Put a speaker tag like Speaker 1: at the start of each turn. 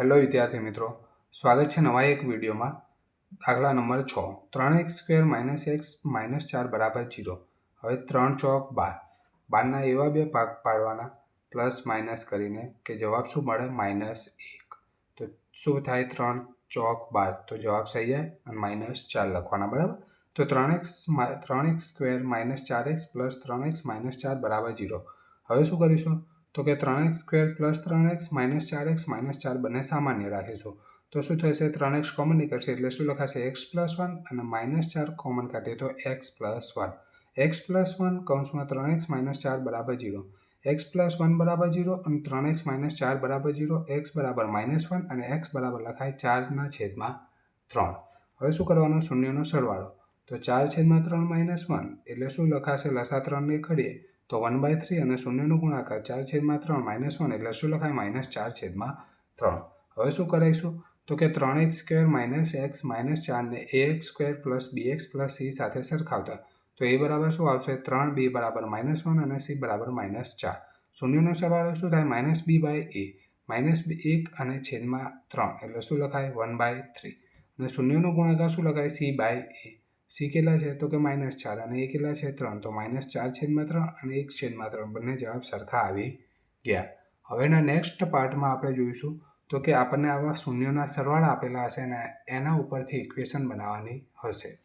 Speaker 1: Hello વિદ્યાર્થી મિત્રો, સ્વાગત છે નવા એક વિડીયોમાં. દાખલા નંબર છ, ત્રણ x square minus x minus ચાર બરાબર જીરો. હવે ત્રણ ચોક બાર. બારના એવા બે ભાગ પાડવાના, પ્લસ માઇનસ કરીને કે જવાબ શું મળે? માઇનસ એક. તો શું થાય? ત્રણ ચોક બાર. તો જવાબ થઈ જાય અને માઇનસ ચાર લખવાના, બરાબર? તો ત્રણ એક્સ ત્રણ એક્સ સ્ક્વેર માઇનસ ચાર એક્સ પ્લસ ત્રણ એક્સ માઇનસ ચાર બરાબર જીરો. હવે શું કરીશું? તો કે ત્રણ એક્સ સ્ક્વેર પ્લસ ત્રણ એક્સ માઇનસ ચાર એક્સ માઇનસ ચાર બંને સામાન્ય રાખીશું તો શું થશે? ત્રણ એક્સ કોમન નીકળશે એટલે શું લખાશે? એક્સ પ્લસ વન અને માઇનસ ચાર કોમન કાઢીએ તો x plus one. X plus one કૌંસમાં ત્રણ એક્સ માઇનસ ચાર બરાબર જીરો એક્સ પ્લસ વન બરાબર જીરો અને ત્રણ એક્સ માઇનસ ચાર બરાબર જીરો એક્સ બરાબર માઇનસ વન અને એક્સ બરાબર લખાય ચારના છેદમાં ત્રણ. હવે શું કરવાનું? શૂન્યનો સરવાળો. તો ચાર છેદમાં ત્રણ માઇનસ વન એટલે શું લખાશે? લસા ત્રણને ખડીએ. તો વન બાય થ્રી અને શૂન્યનો ગુણાકાર ચાર છેદમાં ત્રણ માઇનસ વન એટલે શું લખાય? માઇનસ ચાર છેદમાં ત્રણ. હવે શું કરાવીશું તો કે ત્રણ x square minus x minus ચારને a x square plus b x plus c સાથે સરખાવતા. તો એ બરાબર શું આવશે? ત્રણ બી બરાબર માઇનસ વન અને સી બરાબર માઇનસ ચાર. શૂન્યનો સરવાળો શું થાય? Minus b by a minus b એક અને છેદમાં ત્રણ. એટલે શું લખાય? વન બાય થ્રી અને શૂન્યનો ગુણાકાર શું લખાય? સી બાય એ સી કેટલા છે? તો કે માઇનસ ચાર અને એ કેટલા છે? ત્રણ. તો માઇનસ ચાર છેદમાં ત્રણ અને એક છેદમાં ત્રણ બંને જવાબ સરખા આવી ગયા. હવેના નેક્સ્ટ પાર્ટમાં આપણે જોઈશું તો કે આપણને આવા શૂન્યોના સરવાળા આપેલા હશે અને એના ઉપરથી ઇક્વેશન બનાવવાની હશે.